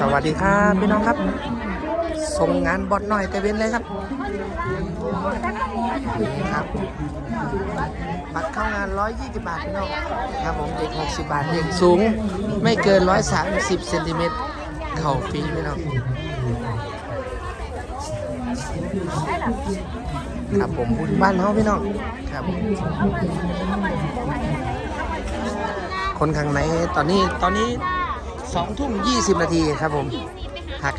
สวัสดีครับพี่น้องครับส่งงานบอดหน่อยแต่เว้นเลยครับครับบัตรเข้างาน 120 บาทพี่น้องครับผมเด็ก60 บาทเด็กสูง ไม่เกิน 130เซนติเมตรเข่าฟรีพี่น้องครับผมบุญบ้านเฮาพี่น้องครับ คนข้างในตอนนี้ตอนนี้ สองทุ่มยี่สิบนาทีครับผมหาก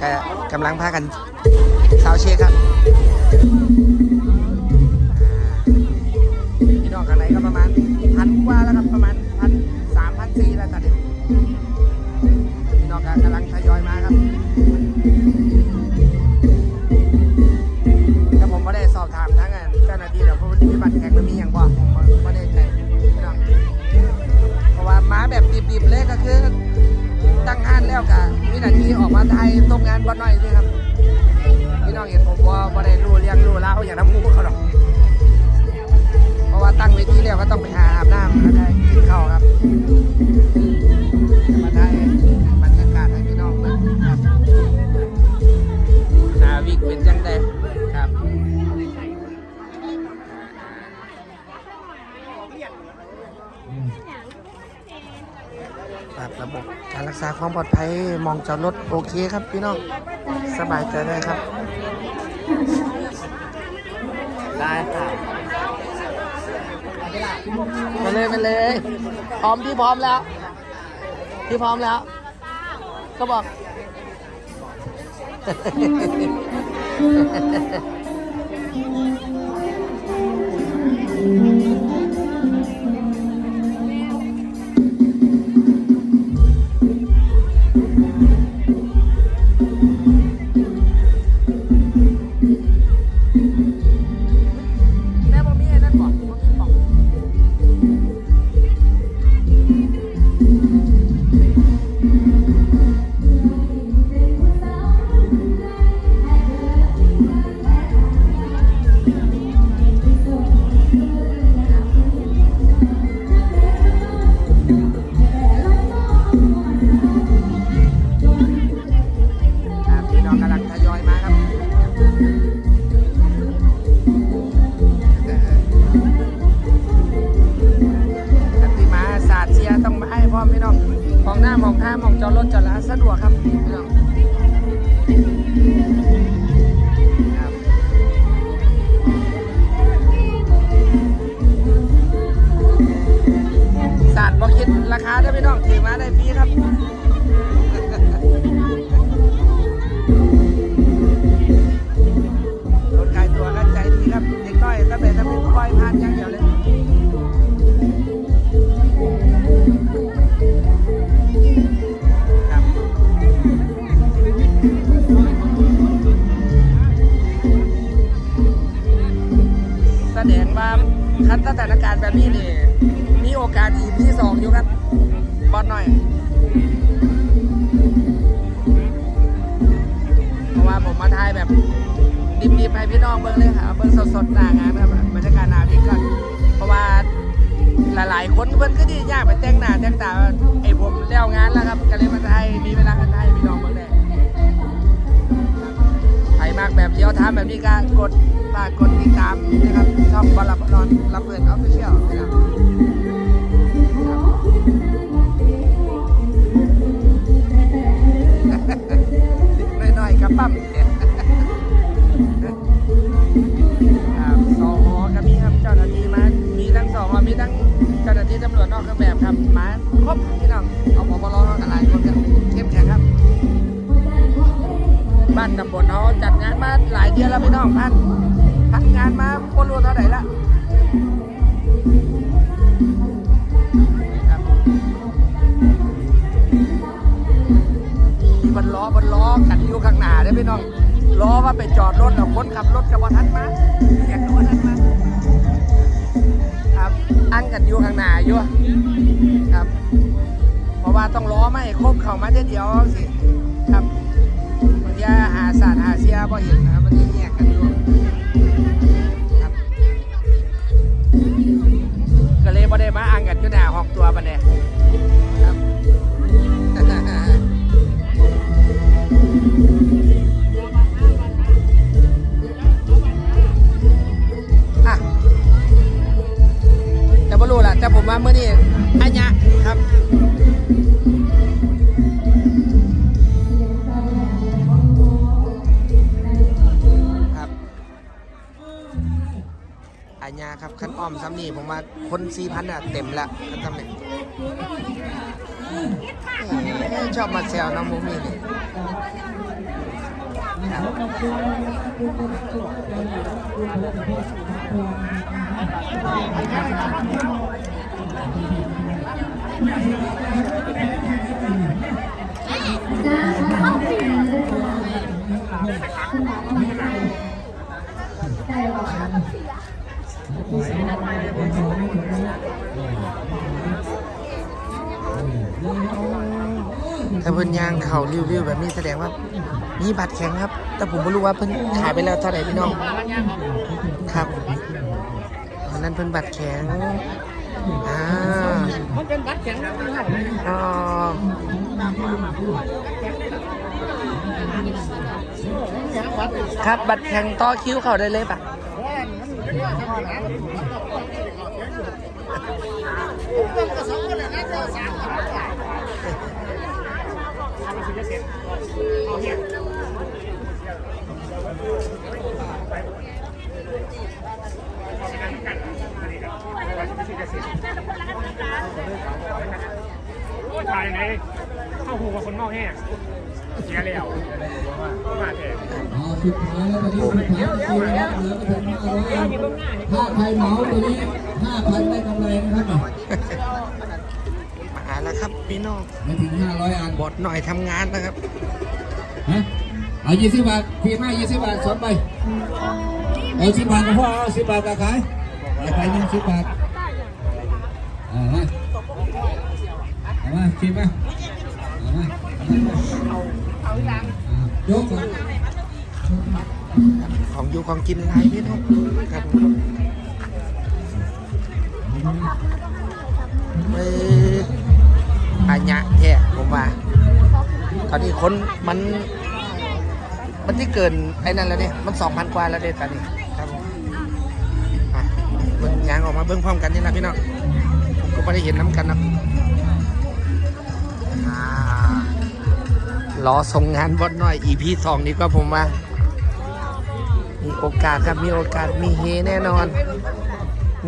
กำลังพากันสาวเช็คครับพี่น้องกันไหนก็ประมาณพันกว่าแล้วครับานบ่หน่อยสิครับพี่น้องเห็นผมว่าบ่ได้รู้เรียงรู้แล้วอย่างน้ำมูกเขาหรอกเพราะว่าตั้งเวทีแล้วก็ต้องไปหาอาบน้ำแล้วก็กินข้าวครับ ความปลอดภัยมองจอดรถโอเคครับพี่น้องสบายใจได้ครับ ได้ครับไปเลยไปเลยพร้อมพี่พร้อมแล้ว พี่พร้อมแล้ว ก็บอก ดงว่าคันสถานการณ์แบบนี้นี่มีโอกาสอีกที่สองอยู่ครับบอลหน่อย เพราะว่าผมมาถ่ายแบบดิบๆให้พี่น้องเบิ่งเลยครับเบิ่งสดๆหน้างานครับบรรยากาศหนาพิกก่อนเพราะว่าหลายๆคนเพิ่นก็ดียากไปแต่งหน้าแต่งตาไอ้ผมแล้วงานแล้วครับก็เลยมาถ่ายมีเวลามาถ่ายพี่น้องเบิ่งได้ใครมากแบบเดียวทำแบบนี้ก็กดฝากกด เปิดออฟฟิเชียลนะครับครับน้อยๆครับปั๊มครับสอหอก็มีครับเจ้าหน้าที่มา มีทั้งสองหอมีทั้งเจ้าหน้าที่ตำรวจนอกเครื่องแบบครับ มาครบพี่น้องเอาปปรกันหลายคนกันเข้มแข็งครับ บ้านตำบลเขาจัดงานมาหลายเดือนแล้วพี่น้องพันพันงานมา กันอยู่ข้างหน้าอยู่ครับ เพราะว่าต้องล้อไม่ครบเข้ามาเดียวเดียวสิครับบางทีหาศาสตร์หาเสียบ่เห็นนะครับมันจะแยกกันอยู่ครับก็เลยบ่ได้มาอังกันอยู่หน้าห้องตัวบันเนี่ยครับ แต่ผมว่าเมื่อนี้อัญญะครับครับอัญญาครับขั้นอ้อมซ้ำนี่ผมว่าคนสี่พันอะเต็มละขั้นซ้ำเนี่ยชอบมาแซวน้องมุ้กนี่ครับ ถ้าเพิ่นยางเข่าริ้วๆแบบนี้แสดงว่ามีบัตรแข็งครับ แต่ผมไม่รู้ว่าเพิ่นขายไปแล้วเท่าไหร่พี่น้อง ครับอันนั้นเพิ่นบัตรแข็ง อ๋อครับบัตรแข็งต่อคิวเขาได้เลยปะ โอ้ยถ่ายไหนเข้าหูกับคนนอกแห้งเสียแล้วมาเถอะเอาสุดท้ายแล้ววันนี้สุดท้ายจริงๆนะครับเหลือไปถึงห้าร้อยถ้าใครเหมาตัวนี้ห้าพันได้กำไรนะครับมาแล้วครับพี่น้องไม่ถึงห้าร้อยอันบทหน่อยทำงานนะครับฮะเอายี่สิบบาทพี่มายี่สิบบาทสองใบเอาสิบบาทก็พอเอาสิบบาทก็ขายขายไปหนึ่งสิบบาทเอามา เอามาคิดมาเอามาเอายกก่อนของอยู่ของกินหลายพี่น้องครับเอ้ยอัญญะแท้ผมว่า ตอนนี้คนมัน มันที่เกินไอ้นั่นแล้วเนี่ยมันสองพันกว่าแล้วเด็ดตอนนี้ครับผมอะเบิ่งยางออกมาเบิ้งพร้อมกันนี่นะพี่น้อง ก็ไม่ได้เห็นน้ำกันนะรอส่งงานบดหน่อย EP สองนี้ก็ผมว่า มีโอกาสครับมีโอกาสมีเฮแน่นอน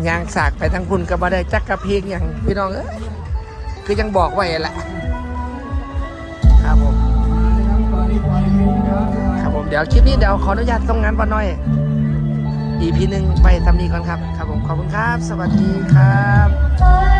ยางสากไปทั้งพุ่นก็บ่ได้จักกระเพียงอย่างพี่น้องเอ้ยคือยังบอกไว้แหละครับผมครับผมเดี๋ยวคลิปนี้เดี๋ยวขออนุญาตส่งงานบอลหน่อย EP หนึ่งไปทำนี้ก่อนครับ ครับผมขอบคุณครับ สวัสดีครับ